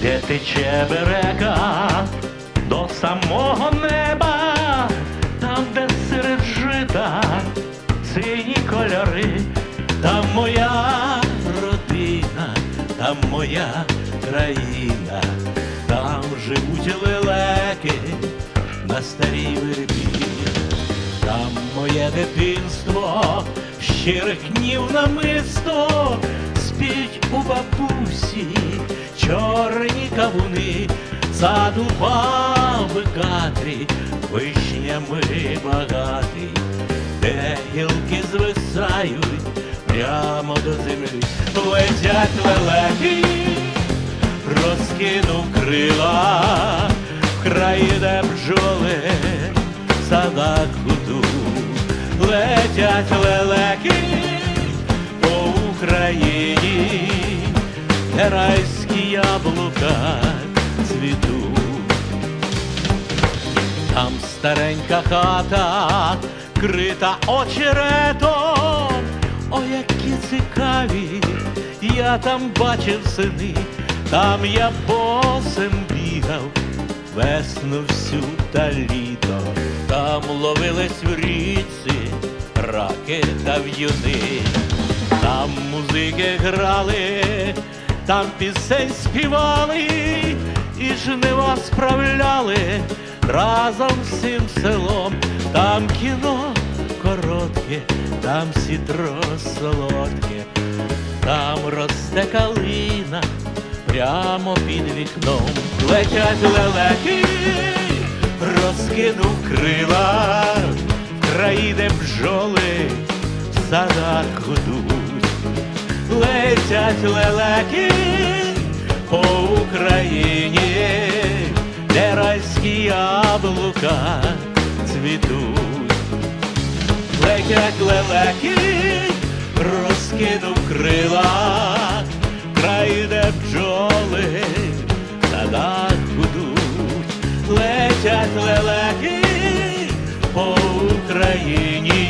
тече берека до самого неба, там, де серед жита сині кольори, там моя родина, там моя країна, там живуть лелеки на старій вербі. Там моє дитинство, щирих днів намисто, спіть у бабусі, чорні кавуни, саду баби Катрі, вишнями багатий, де гілки звисають прямо до землі, летять лелеки, розкинув крила, в краї, де бджоли в садах гуду, летять лелеки хата, крита очеретом, о, які цікаві, я там бачив сини, там я босим бігав, весну всю та літо, там ловились в річці раки та в'юни, там музики грали, там пісень співали і жнива справляли разом всім селом, там кіно коротке, там сітро солодке, там росте калина прямо під вікном. Летять лелеки, розкинув крила, в краї, де бджоли в садах гудуть. Летять лелеки по Україні, яблука цвітуть. Летять лелеки, розкинув крила, край, де бджоли та садах будуть, Летять лелеки по Україні,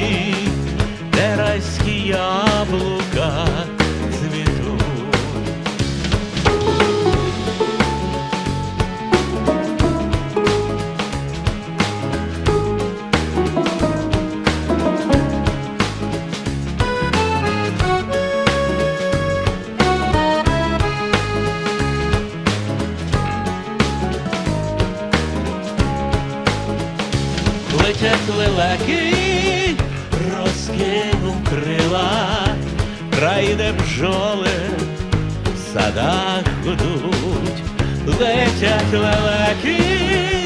летять лелеки, розкинув крила, край, бжоли, в садах гудуть, летять лелеки